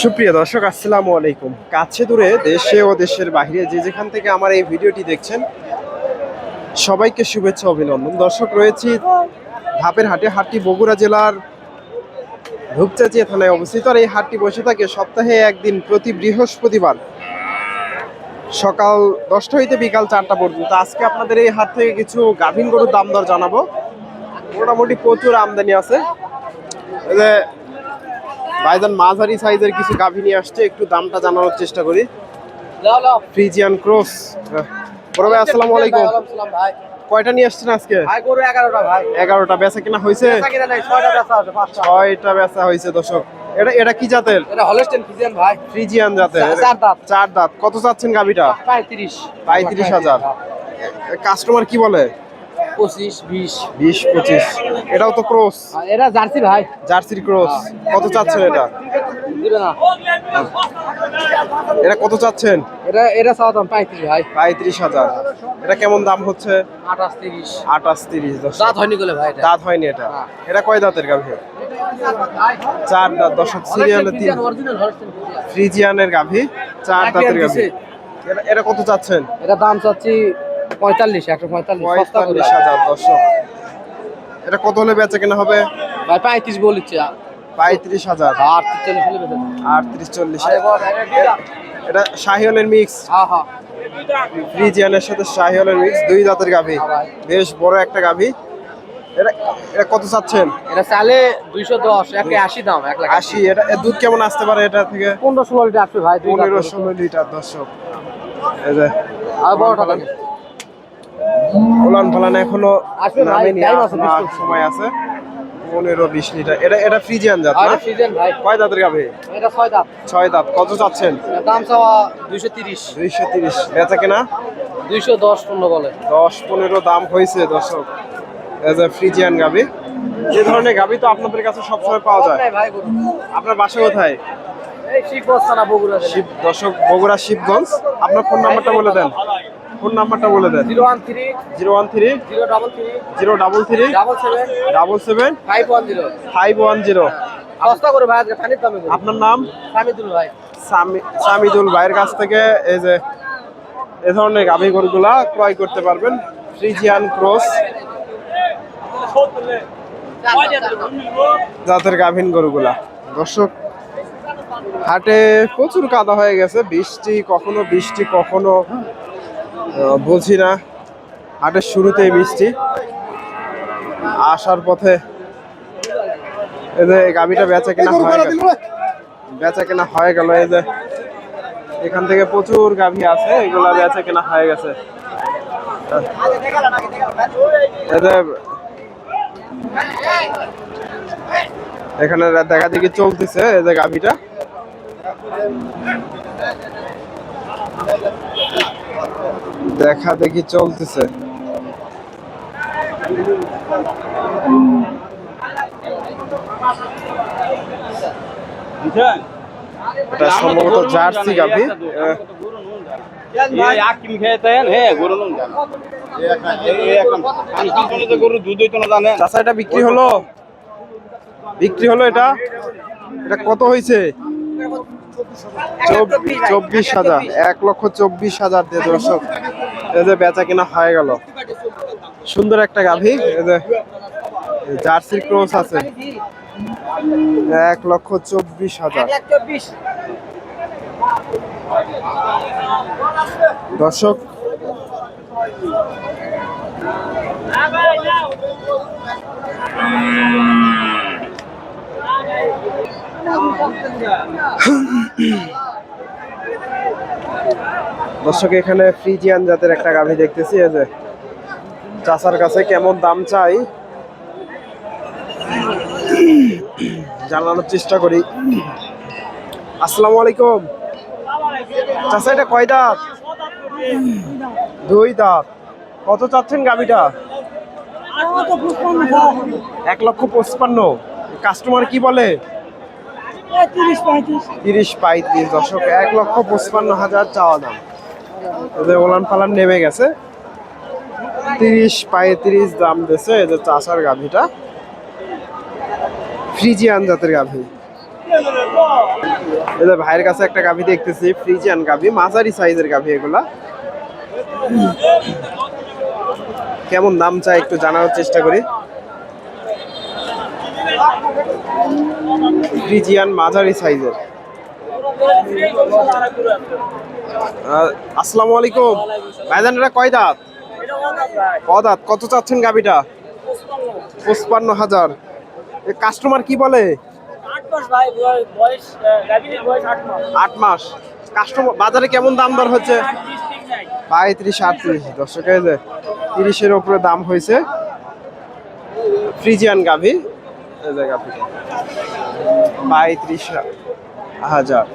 সুপ্রিয় দর্শক, আসসালামু আলাইকুম। কাছে দূরে দেশে ও দেশের বাইরে যে যেখান থেকে আমার এই ভিডিওটি দেখছেন, সবাইকে শুভেচ্ছা, অভিনন্দন। দর্শক, রয়েছি ধাপের হাটে, হাটটি বগুড়া জেলার ধূপচাচিয়া থানায় অবস্থিত। আর এই হাটটি বসে থাকে সপ্তাহে একদিন প্রতি বৃহস্পতিবার সকাল দশটা হইতে বিকাল চারটা পর্যন্ত। আজকে আপনাদের এই হাট থেকে কিছু গাভীন গরুর দাম দর জানাব। মোটামুটি প্রচুর আমদানি আছে। ভাইজান মাঝারি সাইজের কিছু গাভী নিয়ে আসছে একটু দামটা জানানোর চেষ্টা করি। ফ্রিজিয়ান ক্রস বড় ভাই আসসালামু আলাইকুম। কয়টা নিয়ে আসছেন আজকে? এগারোটা বেচা কিনা হয়েছে? ছয়টা বেচা হয়েছে দর্শক। এটা এটা কি জাতের? এটা হলস্টেন ফিজিয়ান ভাই। ফ্রিজিয়ান জাতের। চার- দাঁত। চার দাঁত। কত চাচ্ছেন গাভীটা? পঁয়ত্রিশ। পঁয়ত্রিশ হাজার। কাস্টমার কি বলে? পঁচিশ বিশ। বিশ পঁচিশ। এটাও তো ক্রস। আর এরা জার্সি ভাই। জার্সির ক্রস। কত চাচ্ছেন এটা? দিবে না। এটা কত চাচ্ছেন? এটা এটা চাওয়া দাম পঁয়ত্রিশ ভাই। পঁয়ত্রিশ হাজার। এটা কেমন দাম হচ্ছে? আঠাশ তিরিশ। আঠাশ তিরিশ দাঁত হয়নি গেলে ভাই দাঁত হয়নি এটা। এটা কয় দাঁতের গাভী? চার দাঁত। দশক সিরিয়ালে তিন। ফ্রিজিয়ানের গাভী চার দাঁতের গাভী। এটা এটা কত চাচ্ছেন? এটা দাম চাচ্ছি পঁয়তাল্লিশ একশো পঁয়তাল্লিশ পঁয়তাল্লিশ হাজার দশক এটা কত হলে বেচা কেনা হবে? ভাই পঁয়ত্রিশ বলিচ্ছে পঁয়ত্রিশ হাজার। আর চল্লিশ হলে। আটত্রিশ চল্লিশ। এটা? শাহিওলের মিক্স। হ্যাঁ হ্যাঁ। ফ্রিজিয়ানের সাথে শাহিওলের মিক্স দুই দাঁতের গাভী। হ্যাঁ। বেশ বড় একটা গাভী। এটা এটা কত চাচ্ছেন? এটা চালে দুইশো দশ একে আশি দাম এক লাখ আশি। এটা দুধ কেমন আসতে পারে এটা থেকে? পনেরো ষোলো লিটার আসবে ভাই পনেরো ষোলো লিটার দর্শক। এই যে আর বড়টা থাকে ওলান ফলান এখনও নামেনি সময় আছে। পনেরো বিশ লিটার। এটা এটা ফ্রিজিয়ান জাত না? সিজন ভাই। কয় দাঁতের গাভী? এটা ছয় দাম ছয় দাঁত। কত চাচ্ছেন? দাম চাওয়া দুইশো তিরিশ। দুইশো তিরিশ। বেচা কেনা? দুইশো দশ পনেরো বলে। দশ পনেরো দাম হয়েছে দর্শক। এজ এ ফ্রিজিয়ান গাভী। যে ধরনের গাভী তো আপনাদের কাছে সবসময় পাওয়া যায়। আপনার বাসা কোথায়? এই শিখ বগুড়া শিব দর্শক বগুড়া শিবগঞ্জ। আপনার ফোন নাম্বারটা বলে দেন। ফোন নাম্বারটা বলে দেন। Zero one three zero one three zero double three zero double three double seven double seven five one zero five one zero. সস্তা করে ভাই আজকে দামে আপনার নাম? ফানিদুল ভাই। সামি- সামিদুল ভাইয়ের কাছ থেকে এই যে এ ধরনের গাভী গরুগুলা ক্রয় করতে পারবেন। Friesian cross. জাতের গাভীন গরুগুলা। দর্শক হাটে প্রচুর কাদা হয়ে গেছে। বৃষ্টি কখনো বৃষ্টি কখনো। বুঝি না হাটের শুরুতেই বৃষ্টি আসার পথে এই যে গাভীটা বেচা কেনা হয়ে গেল। বেচা কেনা হয়ে গেল এই যে এখান থেকে প্রচুর গাভী আছে এগুলা বেচা কেনা হয়ে গেছে। এই যে এখানে দেখা দেখি চলতেছে এই যে গাভীটা। দেখা দেখি চলতেছে। এটা সম্ভবত জার্সি গাভী। এটা বিক্রি হলো? বিক্রি হলো এটা? এটা কত হয়েছে চব্বিশ চব্বিশ হাজার এক লক্ষ চব্বিশ হাজার দিয়ে দর্শক। এই যে বেচা কিনা হয়ে গেল। সুন্দর একটা গাভী। এই যে জার্সি ক্রস আছে। এক লক্ষ চব্বিশ হাজার। দর্শক দর্শক এখানে ফ্রিজিয়ান জাতের একটা গাভী দেখতেছি এই যে চাচার কাছে কেমন দাম চাই? জানানোর চেষ্টা করি। আসসালামু আলাইকুম। চাচা এটা কয় দাঁত? দুই দাঁত। কত চাচ্ছেন গাবিটা এক লক্ষ পঁচপান্ন। কাস্টমার কি বলে? তিরিশ পঁয়ত্রিশ। দর্শক এক লক্ষ পঁচপান্ন হাজার চাওয়া দাম। এদের ওলান পালান নেমে গেছে। তিরিশ পঁয়ত্রিশ দাম দিয়েছে এদের চাষার গাভিটা। ফ্রিজিয়ান জাতের গাভি। যে ভাইয়ের কাছে একটা গাভি দেখতেছি, ফ্রিজিয়ান গাভি, মাঝারি সাইজের গাভি এগুলা। কেমন দাম চাই একটু জানার চেষ্টা করি। ফ্রিজিয়ান মাঝারি সাইজের। আসসালামু আলাইকুম। ভাইজান এটা কয় দাঁত? ক দাঁত? কত চাচ্ছেন গাভিটা? পঁচপান্ন হাজার। কাস্টমার কি বলে? আট মাস কাস্টমার বাজারে কেমন দাম দর হচ্ছে? পঁয়ত্রিশ আটত্রিশ। দর্শক এই তিরিশের উপরে দাম হয়েছে। ফ্রিজিয়ান গাভি। গাভিটা। পঁয়ত্রিশ হাজার।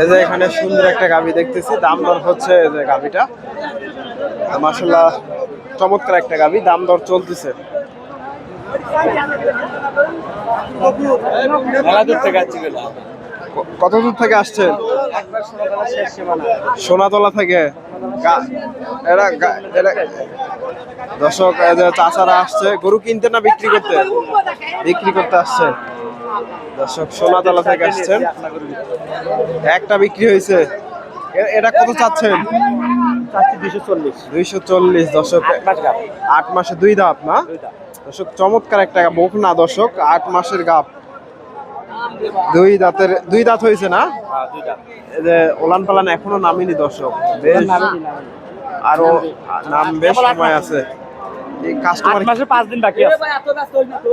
এই যে এখানে সুন্দর একটা গাভি দেখতেছি। দাম দর হচ্ছে এই যে গাভিটা মাসাল্লাহ চমৎকার একটা গাভি দাম দর চলতেছে। কত দূর থেকে আসছেন? সোনাতলা থেকে? গা- এরা গা- এরা দর্শক চাচারা আসছে। গরু কিনতে না বিক্রি করতে? বিক্রি করতে আসছে। দর্শক সোনাতলা থেকে আসছেন। একটা বিক্রি হয়েছে। এটা কত চাচ্ছেন? দুইশো চল্লিশ। দর্শক। আট মাসে দুই দাঁত না? দর্শক চমৎকার একটা না দর্শক আট মাসের গাপ। দুই দাঁতের দুই দাঁত হয়েছে না? এই যে ওলান পালান এখনও নামিনি দর্শক। বেশ। আরও নাম বেশ সময় আছে। কাস্টমার মাসে পাঁচ দিন বাকি আছে। এত ব্যস্ত হইনি তো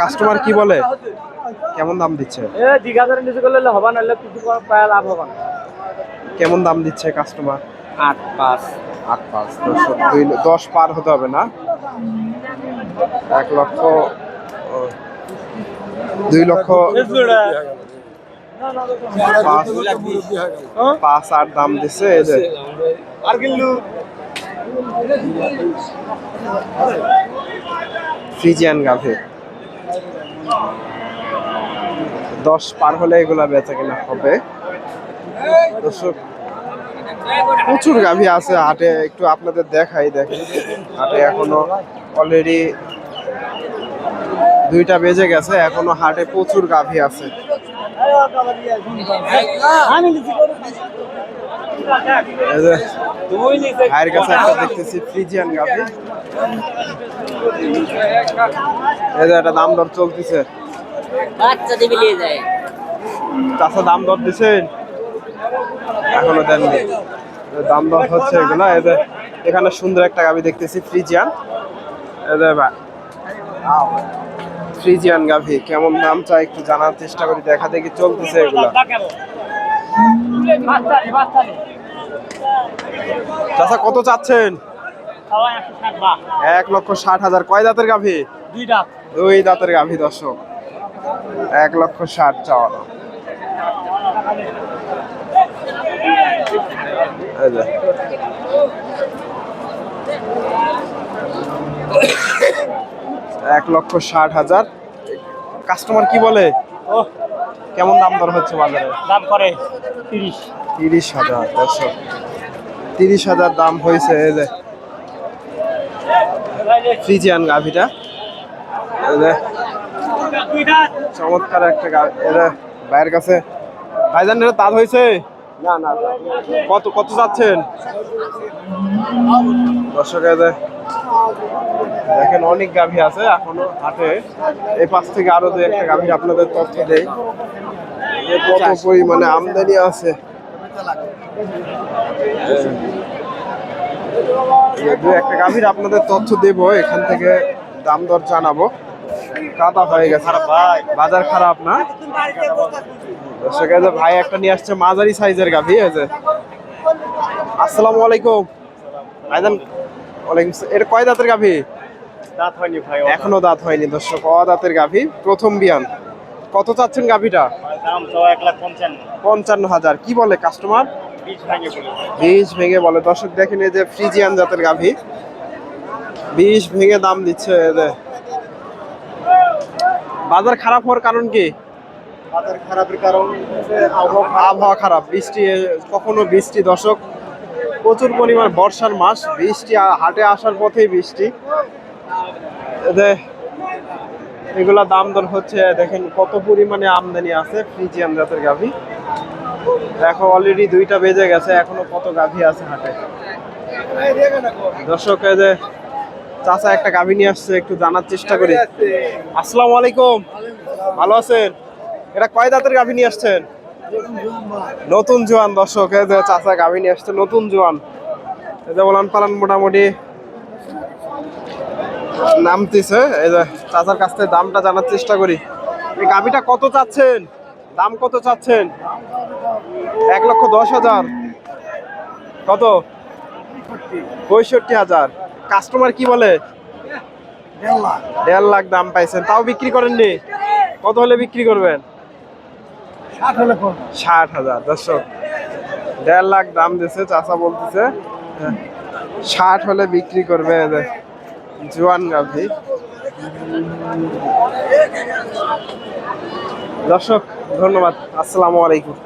কাস্টমার কি বলে? কেমন দাম দিচ্ছে? এ দিঘা ধরে নিচে করলে হবা নাহলে কিছু পায় লাভ হবা না। কেমন দাম দিচ্ছে কাস্টমার আট পাঁচ। আট পাঁচ দশ পার হতে হবে না? এক লক্ষ দুই লক্ষ পাঁচ পাঁচ আট দাম দিচ্ছে আর ফ্রিজিয়ান গাভি। দশ পার হলে এগুলা বেচা কেনা হবে। দর্শক, প্রচুর গাভি আছে হাটে, একটু আপনাদের দেখাই, দেখেন। হাটে এখনও অলরেডি দুইটা বেজে গেছে, এখনও হাটে প্রচুর গাভি আছে। ভাইয়ের কাছে একটা দেখতেছি ফ্রিজিয়ান গাভি। এই যে একটা দাম দর চলতেছে। বাচ্চা দিবি নিয়ে যায় চাষা দাম দর দিছেন? এখনও দেননি। দাম দর হচ্ছে এগুলা। এই যে এখানে সুন্দর একটা গাভি দেখতেছি ফ্রিজিয়ান বা- ফ্রিজিয়ান গাভি। কেমন দাম চাই একটু জানার চেষ্টা করি দেখা দেখি চলতেছে এগুলা। চাষা কত চাচ্ছেন? এক লক্ষ ষাট হাজার। কয় দাঁতের গাভি? দুই দাঁতের গাভি দর্শক। এক লক্ষ ষাট চাওয়া। এক লক্ষ ষাট হাজার। কাস্টমার কি বলে? কেমন দাম দর হচ্ছে বাজারে? দাম করে তিরিশ। তিরিশ হাজার দর্শক তিরিশ হাজার দাম হয়েছে এই যে ফ্রিজিয়ান গাভিটা। চমৎকার একটা গা এটা ভাইয়ের কাছে। ভাইজান এটা তাল হয়েছে? না না কত কত যাচ্ছেন দর্শক দেখেন অনেক গাভী আছে এখনও হাটে। এই পাশ থেকে আরও দু একটা গাভীর আপনাদের তথ্য দেয় কত পরিমাণে আমদানি আছে। দু একটা গাভীর আপনাদের তথ্য দেব এখান থেকে দাম দর জানাব। কাদা হয়ে গেছে। বাজার খারাপ না? যে ভাই একটা নিয়ে আসছে মাঝারি সাইজের গাভী যে। আসসালামু আলাইকুম। ভাইজান ওয়ালাইকুম। এটা কয় দাঁতের গাভী? দাঁত হয়নি ভাই এখনও দাঁত হয়নি দর্শক অ দাঁতের গাভী। প্রথম বিয়ান। কত চাচ্ছেন গাভীটা? পঞ্চান্ন। হাজার। কি বলে কাস্টমার বীজ ভাঙে বলে দর্শক দেখেন এই যে ফ্রিজিয়ান জাতের গাভী। বীজ ভেঙে দাম দিচ্ছে বাজার খারাপ হওয়ার কারণ কি? বাজার খারাপের কারণ আবহাওয়া খারাপ। বৃষ্টি কখনো বৃষ্টি। দর্শক প্রচুর পরিমাণ বর্ষার মাস। বৃষ্টি হাটে আসার পথেই বৃষ্টি। এগুলা দাম দর হচ্ছে, দেখেন কত পরিমাণে আমদানি আছে ফ্রিজিয়ান জাতের গাভী। দেখো অলরেডি দুইটা বেজে গেছে, এখনও কত গাভী আছে হাটে। দর্শক যে চাচা একটা গাভী নিয়ে আসছে, একটু জানার চেষ্টা করি। আসসালাম আলাইকুম। ভালো আছেন? এটা কয় দাঁতের গাভী নিয়ে আসছেন? নতুন জোয়ান, দর্শক যে চাচা গাভী নিয়ে আসছে, নতুন জোয়ান। এই যে বলান পালান মোটামুটি নামতেছে, এই যে চাচার কাছ থেকে দামটা জানার চেষ্টা করি। এই গাভীটা কত চাচ্ছেন? দাম কত চাচ্ছেন? এক লক্ষ দশ হাজার। কত? পঁয়ষট্টি হাজার। কাস্টমার কি বলে? দেড় লাখ। দাম পাইছেন। তাও বিক্রি করেননি? কত হলে বিক্রি করবেন? ষাট হাজার দর্শক। দেড় লাখ দাম দিছে চাচা বলতেছে। ষাট হলে বিক্রি করবে জোয়ান গাভী। দর্শক ধন্যবাদ। আসসালামু আলাইকুম।